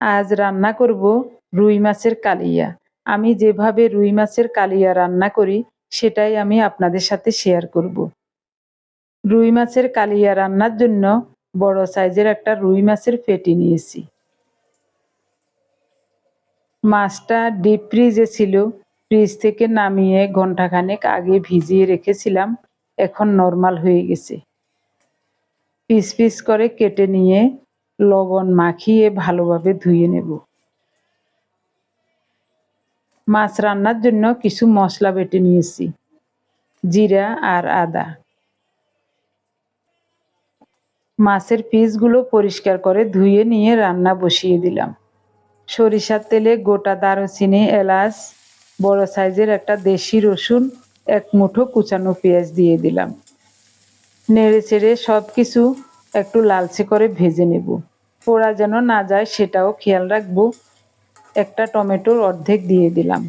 আজ রান্না করব রুই মাছের কালিয়া। আমি যেভাবে রুই মাছের কালিয়া রান্না করি, সেটাই আমি আপনাদের সাথে শেয়ার করব। রুই মাছের কালিয়া রান্নার জন্য বড় সাইজের একটা রুই মাছের পেটি নিয়েছি। মাছটা ডিপ ফ্রিজে ছিল ফ্রিজ থেকে নামিয়ে ঘন্টাখানেক আগে ভিজিয়ে রেখেছিলাম, এখন নর্মাল হয়ে গেছে। পিস পিস করে কেটে নিয়ে লবণ মাখিয়ে ভালোভাবে ধুয়ে নেব। মাছ রান্নার জন্য কিছু মশলা বেটে নিয়েছি, জিরা আর আদা। মাছের পিসগুলো পরিষ্কার করে ধুয়ে নিয়ে রান্না বসিয়ে দিলাম। সরিষার তেলে গোটা দারুচিনি, এলাচ, বড় সাইজের একটা দেশি রসুন, এক মুঠো কুচানো পেঁয়াজ দিয়ে দিলাম। নেড়ে চেড়ে সব কিছু একটু লালচে করে ভেজে নেব। পোড়া যেন না যায় সেটাও খেয়াল রাখব। একটা টমেটোর অর্ধেক দিয়ে দিলাম।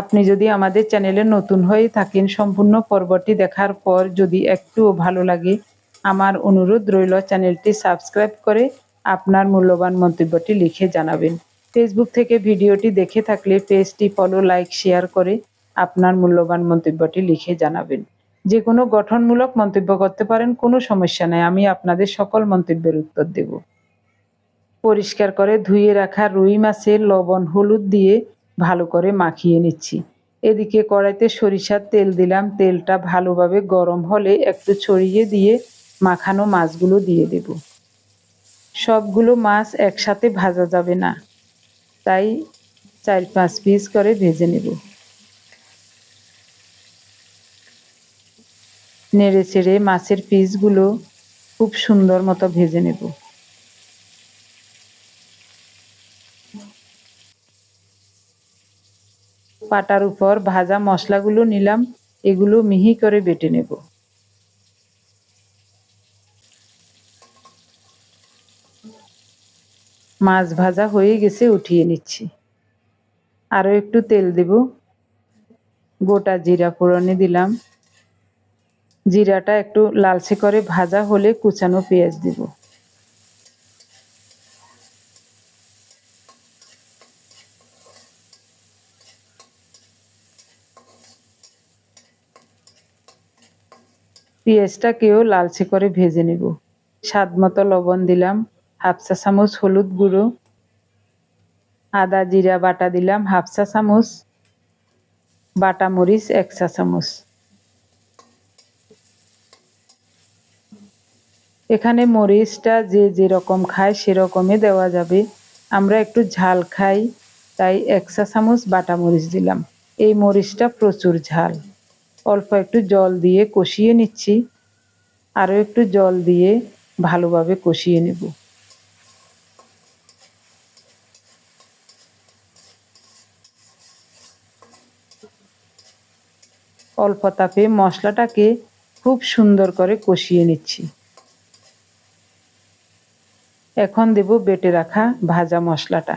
আপনি যদি আমাদের চ্যানেলে নতুন হয়ে থাকেন, সম্পূর্ণ পর্বটি দেখার পর যদি একটুও ভালো লাগে, আমার অনুরোধ রইল চ্যানেলটি সাবস্ক্রাইব করে আপনার মূল্যবান মন্তব্যটি লিখে জানাবেন। ফেসবুক থেকে ভিডিওটি দেখে থাকলে পেজটি ফলো লাইক শেয়ার করে আপনার মূল্যবান মন্তব্যটি লিখে জানাবেন। যে কোনো গঠনমূলক মন্তব্য করতে পারেন, কোনো সমস্যা নেই। আমি আপনাদের সকল মন্তব্যের উত্তর দেব। পরিষ্কার করে ধুয়ে রাখা রুই মাছের লবণ হলুদ দিয়ে ভালো করে মাখিয়ে নিচ্ছি। এদিকে কড়াইতে সরিষার তেল দিলাম। তেলটা ভালোভাবে গরম হলে একটু ছড়িয়ে দিয়ে মাখানো মাছগুলো দিয়ে দেব। সবগুলো মাছ একসাথে ভাজা যাবে না, তাই চার পাঁচ পিস করে ভেজে নেব। নেড়ে চেড়ে মাছের পিসগুলো খুব সুন্দর মতো ভেজে নেব। পাটার উপর ভাজা মশলাগুলো নিলাম, এগুলো মিহি করে বেটে নেব। মাছ ভাজা হয়ে গেছে, উঠিয়ে নিচ্ছি। আরও একটু তেল দেব। গোটা জিরা ফোড়নে দিলাম। জিরাটা একটু লালচে করে ভাজা হলে কুচানো পেঁয়াজ দিব। পেঁয়াজটাকেও লালচে করে ভেজে নেব। স্বাদ মতো লবণ দিলাম, হাফ চা চামচ হলুদ গুঁড়ো, আদা জিরা বাটা দিলাম, হাফ চা চামচ, বাটা মরিচ, এক চা চামচ। এখানে মরিচটা যে যেরকম খায় সেরকমই দেওয়া যাবে। আমরা একটু ঝাল খাই, তাই এক চা চামচ বাটা মরিচ দিলাম। এই মরিচটা প্রচুর ঝাল। অল্প একটু জল দিয়ে কষিয়ে নিচ্ছি। আরও একটু জল দিয়ে ভালোভাবে কষিয়ে নেব। অল্প তাপে মশলাটাকে খুব সুন্দর করে কষিয়ে নিচ্ছি। এখন দেব বেটে রাখা ভাজা মশলাটা।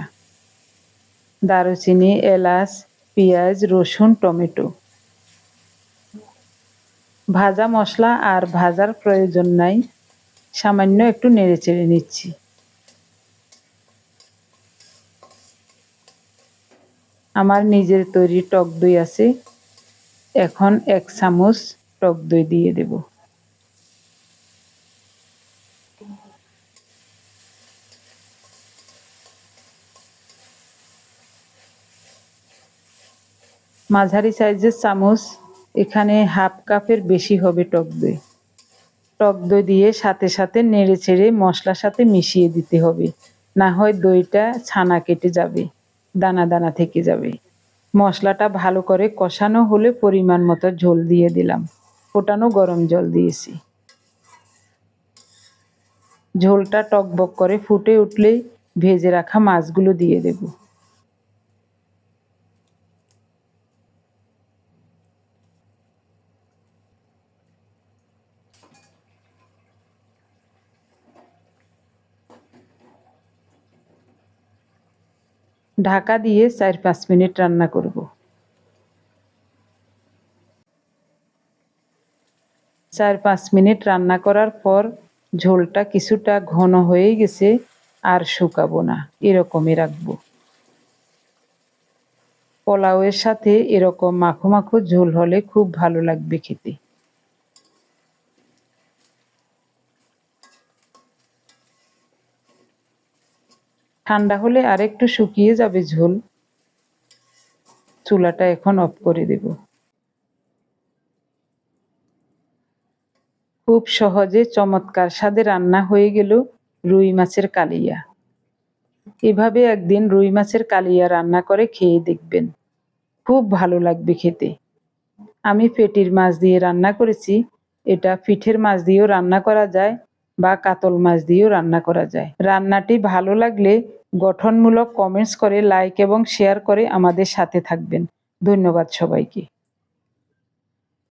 দারুচিনি, এলাচ, পেঁয়াজ, রসুন, টমেটো। ভাজা মশলা আর ভাজার প্রয়োজন নাই, সামান্য একটু নেড়ে চেড়ে নিচ্ছি। আমার নিজের তৈরি টক দই আছে, এখন এক চামচ টক দই দিয়ে দেব। মাঝারি সাইজের চামচ, এখানে হাফ কাপের বেশি হবে টক দই। টক দই দিয়ে সাথে সাথে নেড়ে ছেড়ে মশলার সাথে মিশিয়ে দিতে হবে। না হয় দইটা ছানা কেটে যাবে, দানা দানা থেকে যাবে। মশলাটা ভালো করে কষানো হলে পরিমাণ মতো ঝোল দিয়ে দিলাম। ফোটানো গরম জল দিয়েছি। ঝোলটা টকবক করে ফুটে উঠলেই ভেজে রাখা মাছগুলো দিয়ে দেবো। ঢাকা দিয়ে চার পাঁচ মিনিট রান্না করব। চার পাঁচ মিনিট রান্না করার পর ঝোলটা কিছুটা ঘন হয়ে গেছে আর শুকাবো না, এরকমই রাখব। পোলাওয়ের সাথে এরকম মাখো মাখো ঝোল হলে খুব ভালো লাগবে খেতে। ঠান্ডা হলে আরেকটু শুকিয়ে যাবে ঝোল। চুলাটা এখন অফ করে দেব। খুব সহজে চমৎকার স্বাদে রান্না হয়ে গেল রুই মাছের কালিয়া। এভাবে একদিন রুই মাছের কালিয়া রান্না করে খেয়ে দেখবেন। খুব ভালো লাগবে খেতে। আমি পেটির মাছ দিয়ে রান্না করেছি। এটা পিঠের মাছ দিয়েও রান্না করা যায় বা কাতল মাছ দিয়েও রান্না করা যায়। রান্নাটি ভালো লাগলে গঠনমূলক কমেন্টস করে লাইক এবং শেয়ার করে আমাদের সাথে থাকবেন। ধন্যবাদ সবাইকে।